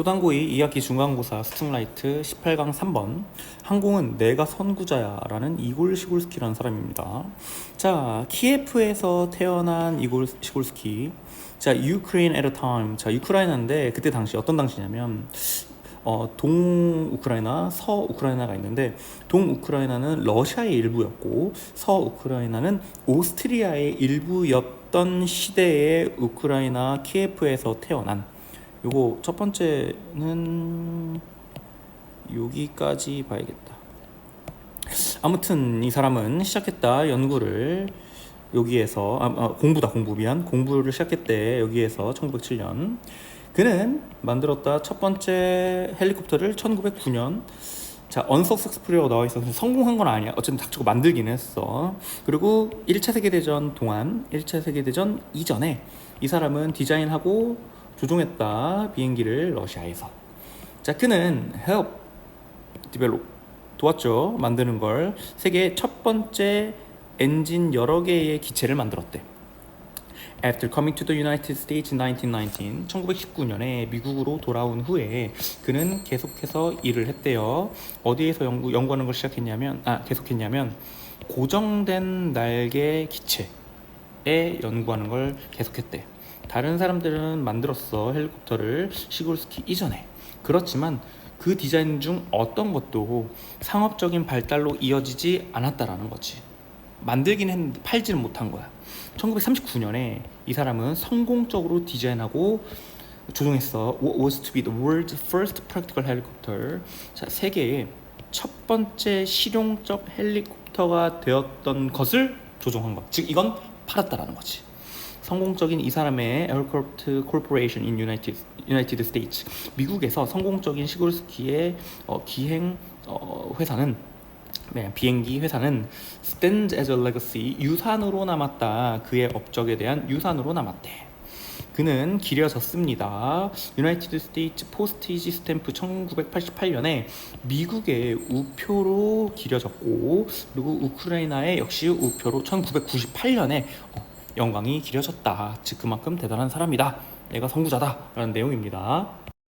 초단고이 2학기 중간고사 스팅라이트 18강 3번 항공은 내가 선구자야 라는 이골 시골스키라는 사람입니다. 자, 키예프에서 태어난 이골 시골스키. 자, 유크레인 at a time. 자, 우크라이나인데 그때 당시 어떤 당시냐면 어, 동 우크라이나, 서 우크라이나가 있는데 동 우크라이나는 러시아의 일부였고 서 우크라이나는 오스트리아의 일부였던 시대에 우크라이나 키예프에서 태어난 요거 첫 번째는 여기까지 봐야겠다. 아무튼 이 사람은 시작했다 연구를. 여기에서 아, 아, 공부다 공부 미안. 공부를 시작했대 여기에서 1907년. 그는 만들었다 첫 번째 헬리콥터를 1909년. 자 언석섹스풀이라고 나와 있어서 성공한 건 아니야. 어쨌든 닥치고 만들긴 했어. 그리고 1차 세계대전 동안 1차 세계대전 이전에 이 사람은 디자인하고 조종했다 비행기를 러시아에서 자 그는 help develop 도왔죠 만드는 걸 세계 첫 번째 엔진 여러 개의 기체를 만들었대. After coming to the United States in 1919, 1919년에 미국으로 돌아온 후에 그는 계속해서 일을 했대요. 어디에서 연구 연구하는 걸 시작했냐면 아 계속했냐면 고정된 날개 기체에 연구하는 걸 계속했대. 다른 사람들은 만들었어 헬리콥터를 시골스키 이전에. 그렇지만 그 디자인 중 어떤 것도 상업적인 발달로 이어지지 않았다라는 거지. 만들긴 했는데 팔지는 못한 거야. 1939년에 이 사람은 성공적으로 디자인하고 조종했어. Was to be the world's first practical helicopter. 자, 세계의 첫 번째 실용적 헬리콥터가 되었던 것을 조종한 거. 즉 이건 팔았다라는 거지. 성공적인 이 사람의 에어크래프트 코퍼레이션 in United United States. 미국에서 성공적인 시골스키의 어, 기행 어, 회사는 네, 비행기 회사는 stands as a legacy 유산으로 남았다. 그의 업적에 대한 유산으로 남았대. 그는 기려졌습니다. 유나이티드 스테이츠 포스티지 스탬프 1988년에 미국의 우표로 기려졌고 그리고 우크라이나의 역시 우표로 1998년에 영광이 기려졌다. 즉 그만큼 대단한 사람이다. 내가 선구자다. 라는 내용입니다